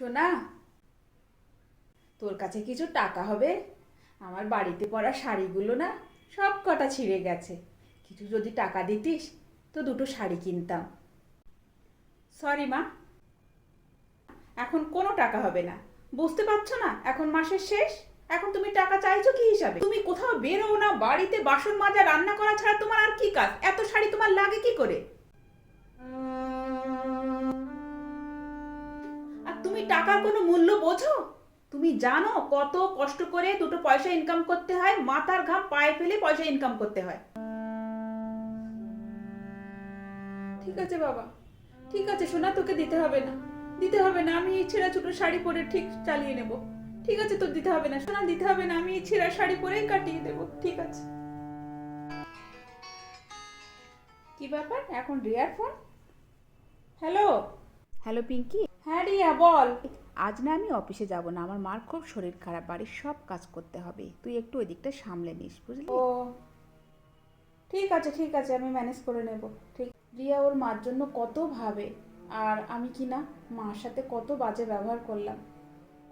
সোনা, তোর কাছে কিছু টাকা হবে? আমার বাড়িতে পরা শাড়িগুলো না সব কটা ছিঁড়ে গেছে। কিছু যদি টাকা দিতিস, তো দুটো শাড়ি কিনতাম। সরি মা, এখন কোনো টাকা হবে না। বুঝতে পারছ না? এখন মাসের শেষ? এখন তুমি টাকা চাইছো কি হিসাবে? তুমি কোথাও বেরো না, বাড়িতে বাসন মাজা, রান্না করা ছাড়া তোমার আর কি কাজ? এত শাড়ি তোমার লাগে কি করে? টাকার কোনো মূল্য বোঝো? তুমি জানো কত কষ্ট করে দুটো পয়সা ইনকাম করতে হয় মাথার ঘাম পায়ে ফেলে পয়সা ইনকাম করতে হয়। ঠিক আছে বাবা ঠিক আছে সোনা তোকে দিতে হবে না দিতে হবে না আমি এই ছেঁড়া ছোট শাড়ি পরে ঠিক চালিয়ে নেব। ঠিক আছে তোর দিতে হবে না সোনা দিতে হবে না আমি এই ছেঁড়া শাড়ি পরেই কাটিয়ে দেবো ঠিক আছে। কি ব্যাপার? এখন রিয়ার phone? Hello? Hello Pinki. Riya বল। আজ না আমি অফিসে যাব না আমার মার খুব শরীর খারাপ বাড়ির সব কাজ করতে হবে। তুই একটু ওই দিকটা সামলে নিস বুঝলি? ও। ঠিক আছে ঠিক আছে আমি ম্যানেজ করে নেব। ঠিক। রিয়া ওর মার জন্য কত ভাবে আর আমি কি না মার সাথে কত বাজে ব্যবহার করলাম।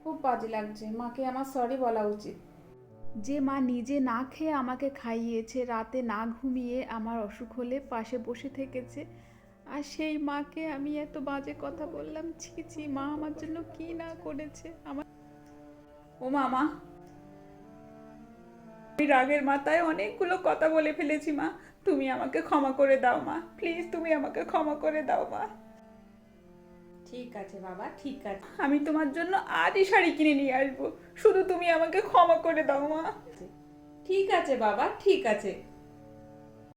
খুব বাজে লাগছে মাকে আমার সরি বলা উচিত। যে মা নিজে না খেয়ে আমাকে খাইয়েছে রাতে না ঘুমিয়ে আমার অসুখ হলে পাশে বসে থেকেছে আর সেই মাকে আমি এত বাজে কথা বললাম ছি ছি মা আমার জন্য কি না করেছে? আমার ও মামা আমি রাগের মাথায় অনেকগুলো কথা বলে ফেলেছি মা। তুমি আমাকে ক্ষমা করে দাও মা প্লিজ তুমি আমাকে ক্ষমা করে দাও মা। ঠিক আছে বাবা ঠিক আছে। আমি তোমার জন্য আজই শাড়ি কিনে নিয়ে আসব শুধু তুমি আমাকে ক্ষমা করে দাও মা। ঠিক আছে বাবা ঠিক আছে।